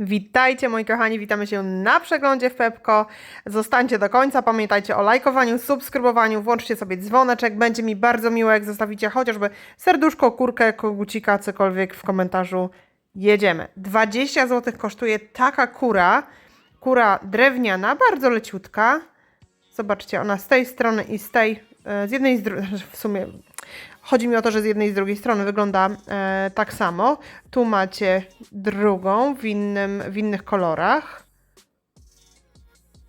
Witajcie moi kochani, witamy się na przeglądzie w Pepko. Zostańcie do końca, pamiętajcie o lajkowaniu, subskrybowaniu, włączcie sobie dzwoneczek, będzie mi bardzo miło jak zostawicie chociażby serduszko, kurkę, kogucika, cokolwiek w komentarzu. Jedziemy. 20 zł kosztuje taka kura, kura drewniana, bardzo leciutka. Zobaczcie, ona z tej strony i z tej, e, z jednej z w sumie chodzi mi o to, że z jednej i z drugiej strony wygląda e, tak samo. Tu macie drugą w, innym, w innych kolorach.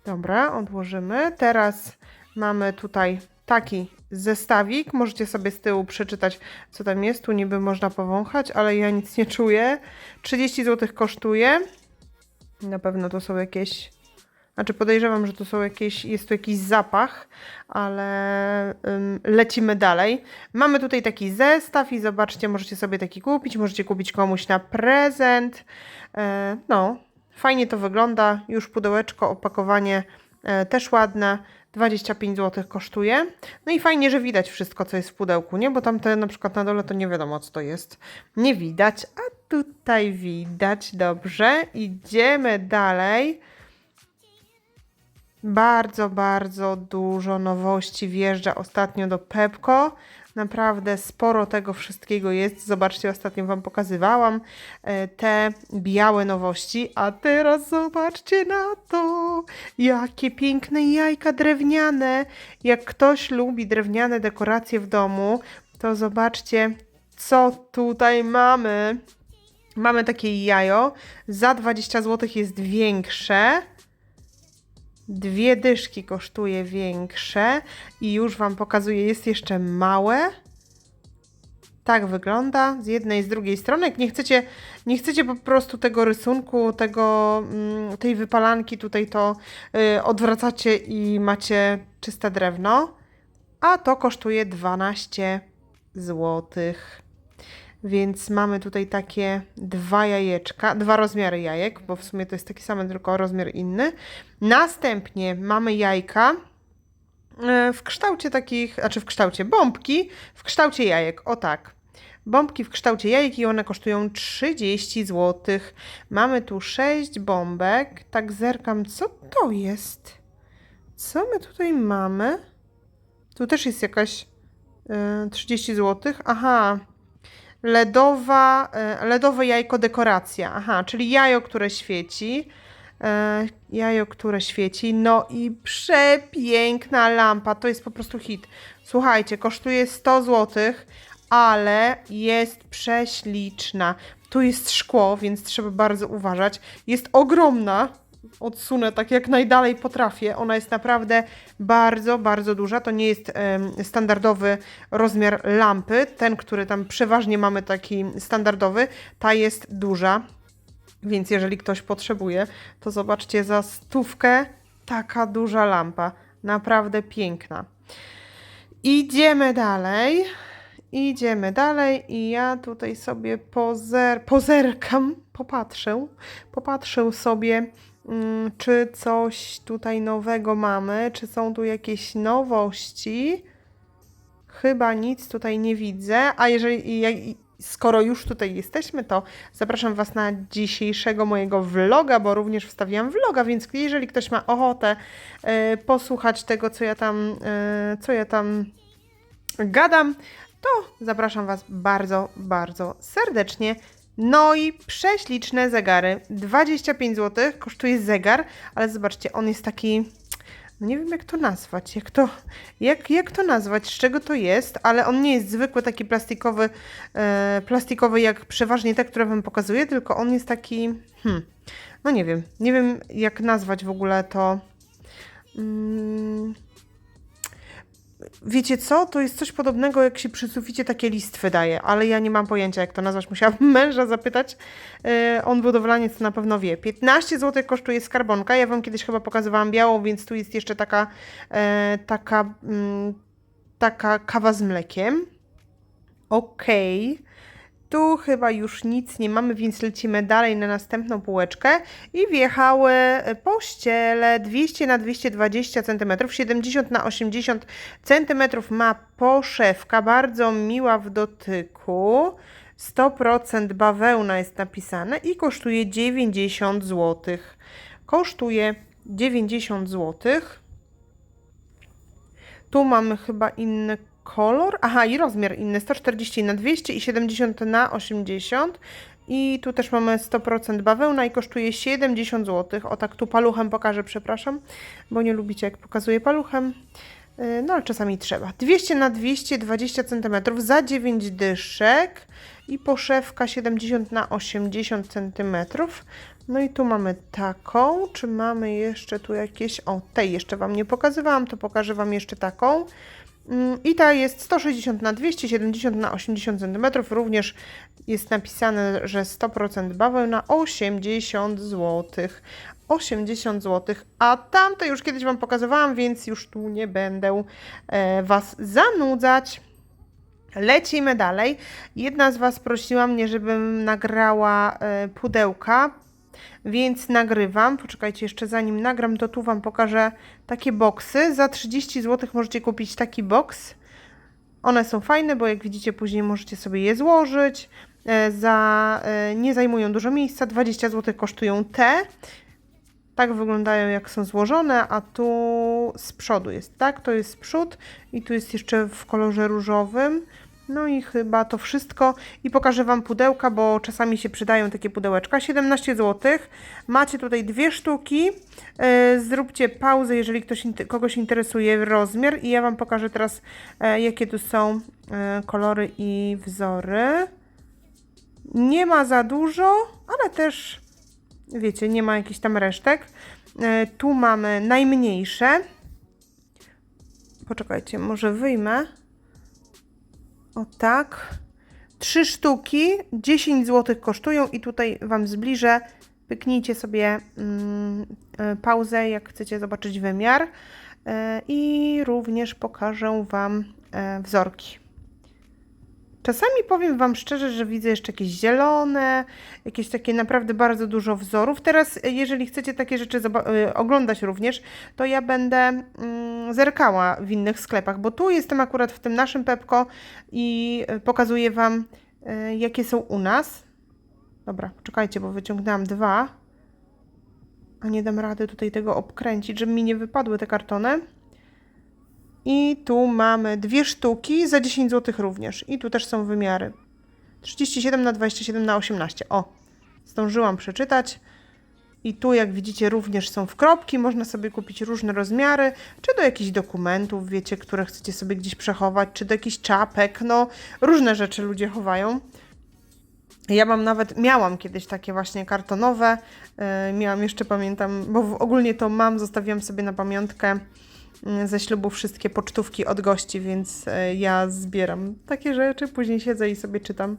Dobra, odłożymy. Teraz mamy tutaj taki zestawik. Możecie sobie z tyłu przeczytać, co tam jest. Tu niby można powąchać, ale ja nic nie czuję. 30 zł kosztuje. Na pewno to są jakieś znaczy podejrzewam, że to są jakieś, jest tu jakiś zapach, ale ym, lecimy dalej. Mamy tutaj taki zestaw i zobaczcie, możecie sobie taki kupić, możecie kupić komuś na prezent. E, no, fajnie to wygląda, już pudełeczko, opakowanie e, też ładne. 25 zł kosztuje. No i fajnie, że widać wszystko, co jest w pudełku, nie? Bo tamte na przykład na dole to nie wiadomo, co to jest. Nie widać, a tutaj widać. Dobrze, idziemy dalej. Bardzo, bardzo dużo nowości wjeżdża ostatnio do Pepko. Naprawdę sporo tego wszystkiego jest. Zobaczcie, ostatnio Wam pokazywałam e, te białe nowości. A teraz zobaczcie na to, jakie piękne jajka drewniane. Jak ktoś lubi drewniane dekoracje w domu, to zobaczcie, co tutaj mamy. Mamy takie jajo. Za 20 zł jest większe. Dwie dyszki kosztuje większe i już Wam pokazuję, jest jeszcze małe. Tak wygląda z jednej i z drugiej strony. Jak nie chcecie, nie chcecie po prostu tego rysunku, tego, mm, tej wypalanki tutaj, to y, odwracacie i macie czyste drewno. A to kosztuje 12 złotych. Więc mamy tutaj takie dwa jajeczka, dwa rozmiary jajek, bo w sumie to jest taki sam, tylko rozmiar inny. Następnie mamy jajka e, w kształcie takich, znaczy w kształcie bombki, w kształcie jajek, o tak. Bombki w kształcie jajek i one kosztują 30 zł. Mamy tu 6 bombek. Tak zerkam, co to jest? Co my tutaj mamy? Tu też jest jakaś e, 30 zł. Aha, LEDowa, e, LEDowe jajko dekoracja. Aha, czyli jajo, które świeci. E, jajo, które świeci. No i przepiękna lampa. To jest po prostu hit. Słuchajcie, kosztuje 100 zł, ale jest prześliczna. Tu jest szkło, więc trzeba bardzo uważać. Jest ogromna. Odsunę tak jak najdalej potrafię. Ona jest naprawdę bardzo, bardzo duża. To nie jest standardowy rozmiar lampy. Ten, który tam przeważnie mamy taki standardowy, ta jest duża. Więc jeżeli ktoś potrzebuje, to zobaczcie za stówkę taka duża lampa. Naprawdę piękna. Idziemy dalej. Idziemy dalej i ja tutaj sobie pozer, pozerkam, popatrzę, popatrzę sobie, czy coś tutaj nowego mamy, czy są tu jakieś nowości. Chyba nic tutaj nie widzę, a jeżeli, skoro już tutaj jesteśmy, to zapraszam Was na dzisiejszego mojego vloga, bo również wstawiłam vloga, więc jeżeli ktoś ma ochotę e, posłuchać tego, co ja tam, e, co ja tam gadam, to zapraszam Was bardzo, bardzo serdecznie. No i prześliczne zegary. 25 zł kosztuje zegar, ale zobaczcie, on jest taki. No nie wiem jak to nazwać, jak to, jak, jak to nazwać, z czego to jest, ale on nie jest zwykły taki plastikowy, e, plastikowy jak przeważnie te, które Wam pokazuję, tylko on jest taki, hmm, no nie wiem, nie wiem jak nazwać w ogóle to. Mm, Wiecie co? To jest coś podobnego, jak się przy suficie takie listwy daje, ale ja nie mam pojęcia, jak to nazwać. Musiałam męża zapytać. Yy, on budowlaniec na pewno wie. 15 zł kosztuje skarbonka. Ja Wam kiedyś chyba pokazywałam białą, więc tu jest jeszcze taka, e, taka, mm, taka kawa z mlekiem. Okej. Tu chyba już nic nie mamy, więc lecimy dalej na następną półeczkę i wjechały pościele 200 na 220 cm, 70 na 80 cm ma poszewka, bardzo miła w dotyku. 100% bawełna jest napisane i kosztuje 90 zł. Kosztuje 90 zł. Tu mamy chyba inny kolor. Aha, i rozmiar inny. 140 na 200 i 70 na 80. I tu też mamy 100% bawełna i kosztuje 70 zł. O tak tu paluchem pokażę, przepraszam, bo nie lubicie jak pokazuję paluchem. Yy, No ale czasami trzeba. 200 na 220 cm za 9 dyszek i poszewka 70 na 80 cm. No i tu mamy taką. Czy mamy jeszcze tu jakieś? O, tej jeszcze Wam nie pokazywałam, to pokażę Wam jeszcze taką. Mm, I ta jest 160 na 270 na 80 cm. Również jest napisane, że 100% bawełna 80 zł. 80 zł. A tamte już kiedyś Wam pokazywałam, więc już tu nie będę e, Was zanudzać. Lecimy dalej. Jedna z Was prosiła mnie, żebym nagrała e, pudełka, więc nagrywam. Poczekajcie, jeszcze zanim nagram, to tu Wam pokażę takie boksy. Za 30 zł możecie kupić taki boks. One są fajne, bo jak widzicie, później możecie sobie je złożyć. E, Za, e, nie zajmują dużo miejsca. 20 zł kosztują te. Tak wyglądają, jak są złożone, a tu z przodu jest, tak? To jest przód i tu jest jeszcze w kolorze różowym. No i chyba to wszystko. I pokażę Wam pudełka, bo czasami się przydają takie pudełeczka. 17 zł. Macie tutaj dwie sztuki. E, Zróbcie pauzę, jeżeli ktoś, kogoś interesuje rozmiar. I ja Wam pokażę teraz, e, jakie tu są e, kolory i wzory. Nie ma za dużo, ale też, wiecie, nie ma jakichś tam resztek. Tu mamy najmniejsze. Poczekajcie, może wyjmę. O tak. Trzy sztuki, 10 zł kosztują i tutaj Wam zbliżę. Pyknijcie sobie mm, e, pauzę, jak chcecie zobaczyć wymiar. E, I również pokażę Wam e, wzorki. Czasami powiem Wam szczerze, że widzę jeszcze jakieś zielone, jakieś takie naprawdę bardzo dużo wzorów. Teraz, jeżeli chcecie takie rzeczy oglądać również, to ja będę mm, zerkała w innych sklepach, bo tu jestem akurat w tym naszym Pepko i e, pokazuję Wam, e, jakie są u nas. Dobra, czekajcie, bo wyciągnęłam dwa, a nie dam rady tutaj tego obkręcić, żeby mi nie wypadły te kartony. I tu mamy dwie sztuki za 10 zł również. I tu też są wymiary. 37 na 27 na 18. O, zdążyłam przeczytać. I tu, jak widzicie, również są wkropki. Można sobie kupić różne rozmiary, czy do jakichś dokumentów, wiecie, które chcecie sobie gdzieś przechować, czy do jakichś czapek. No, różne rzeczy ludzie chowają. Ja mam nawet, miałam kiedyś takie właśnie kartonowe. Yy, miałam jeszcze, pamiętam, bo ogólnie to mam, zostawiłam sobie na pamiątkę yy, ze ślubu wszystkie pocztówki od gości, więc yy, ja zbieram takie rzeczy, później siedzę i sobie czytam.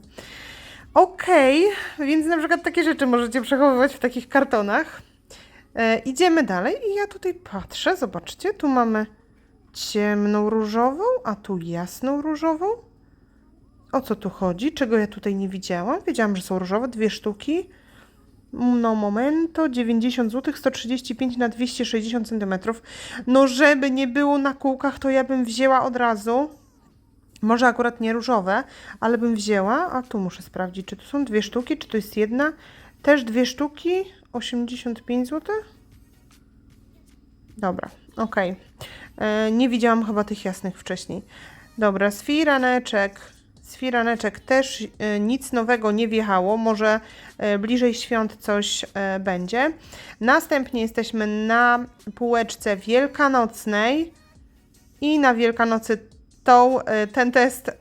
Okej, więc na przykład takie rzeczy możecie przechowywać w takich kartonach. E, idziemy dalej i ja tutaj patrzę, zobaczcie, tu mamy ciemną różową, a tu jasną różową. O co tu chodzi? Czego ja tutaj nie widziałam? Wiedziałam, że są różowe, dwie sztuki. No momento, 90 zł, 135 na 260 cm. No żeby nie było na kółkach, to ja bym wzięła od razu. Może akurat nie różowe, ale bym wzięła. A tu muszę sprawdzić, czy tu są dwie sztuki, czy to jest jedna. Też dwie sztuki, 85 zł. Dobra, okej. E, Nie widziałam chyba tych jasnych wcześniej. Dobra, z firaneczek. Z firaneczek też e, nic nowego nie wjechało. Może e, bliżej świąt coś będzie. Następnie jesteśmy na półeczce wielkanocnej. I na Wielkanocy tą, e, ten test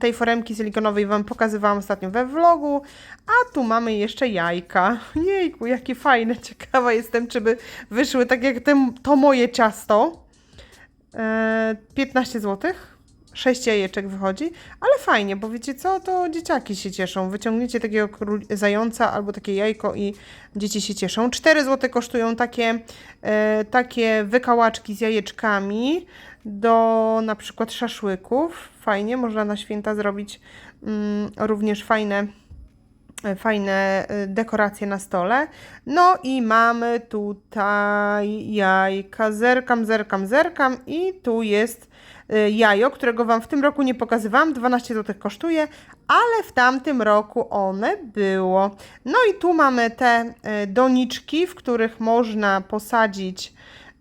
tej foremki silikonowej Wam pokazywałam ostatnio we vlogu, a tu mamy jeszcze jajka. Jejku, jakie fajne, ciekawa jestem, czy by wyszły tak jak to moje ciasto. E, 15 zł. 6 jajeczek wychodzi, ale fajnie, bo wiecie co, to dzieciaki się cieszą. Wyciągniecie takiego zająca albo takie jajko i dzieci się cieszą. 4 zł kosztują takie, e, takie wykałaczki z jajeczkami do na przykład szaszłyków. Fajnie, można na święta zrobić mm, również fajne, e, fajne e, dekoracje na stole. No i mamy tutaj jajka. Zerkam, zerkam, zerkam i tu jest jajo, którego Wam w tym roku nie pokazywałam. 12 zł kosztuje, ale w tamtym roku one było. No i tu mamy te y, doniczki, w których można posadzić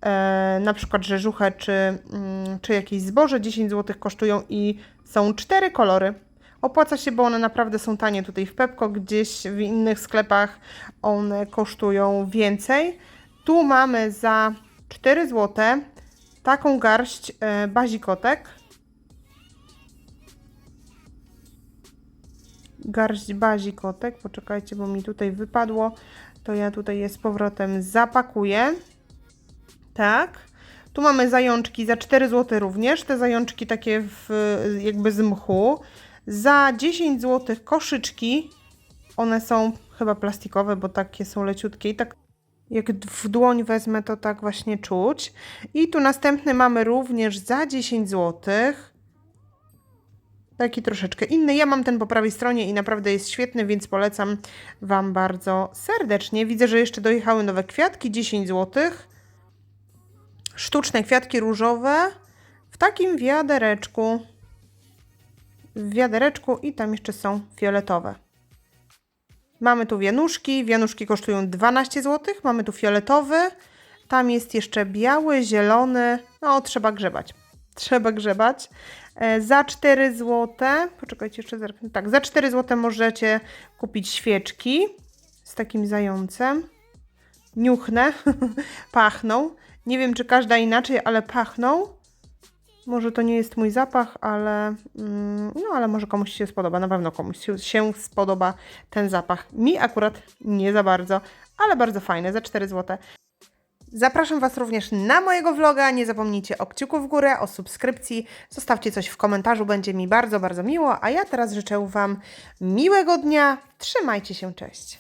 e, na przykład rzeżuchę czy, mm, czy jakieś zboże. 10 zł kosztują i są cztery kolory. Opłaca się, bo one naprawdę są tanie tutaj w Pepko, gdzieś w innych sklepach one kosztują więcej. Tu mamy za 4 zł taką garść e, bazikotek. Garść bazikotek, poczekajcie, bo mi tutaj wypadło, to ja tutaj je z powrotem zapakuję. Tak. Tu mamy zajączki za 4 zł również, te zajączki takie w, jakby z mchu. Za 10 zł koszyczki, one są chyba plastikowe, bo takie są leciutkie i tak jak w dłoń wezmę, to tak właśnie czuć. I tu następny mamy również za 10 zł. Taki troszeczkę inny. Ja mam ten po prawej stronie i naprawdę jest świetny, więc polecam Wam bardzo serdecznie. Widzę, że jeszcze dojechały nowe kwiatki, 10 zł. Sztuczne kwiatki różowe w takim wiadereczku. W wiadereczku i tam jeszcze są fioletowe. Mamy tu wianuszki. Wianuszki kosztują 12 zł. Mamy tu fioletowy. Tam jest jeszcze biały, zielony. No, trzeba grzebać. Trzeba grzebać. E, za 4 zł. Poczekajcie, jeszcze zerknę. Tak, za 4 zł możecie kupić świeczki z takim zającem. Niuchnę. pachną. Nie wiem, czy każda inaczej, ale pachną. Może to nie jest mój zapach, ale mm, no ale może komuś się spodoba, na pewno komuś się, się spodoba ten zapach. Mi akurat nie za bardzo, ale bardzo fajne, za 4 zł. Zapraszam Was również na mojego vloga. Nie zapomnijcie o kciuku w górę, o subskrypcji. Zostawcie coś w komentarzu, będzie mi bardzo, bardzo miło. A ja teraz życzę Wam miłego dnia. Trzymajcie się, cześć.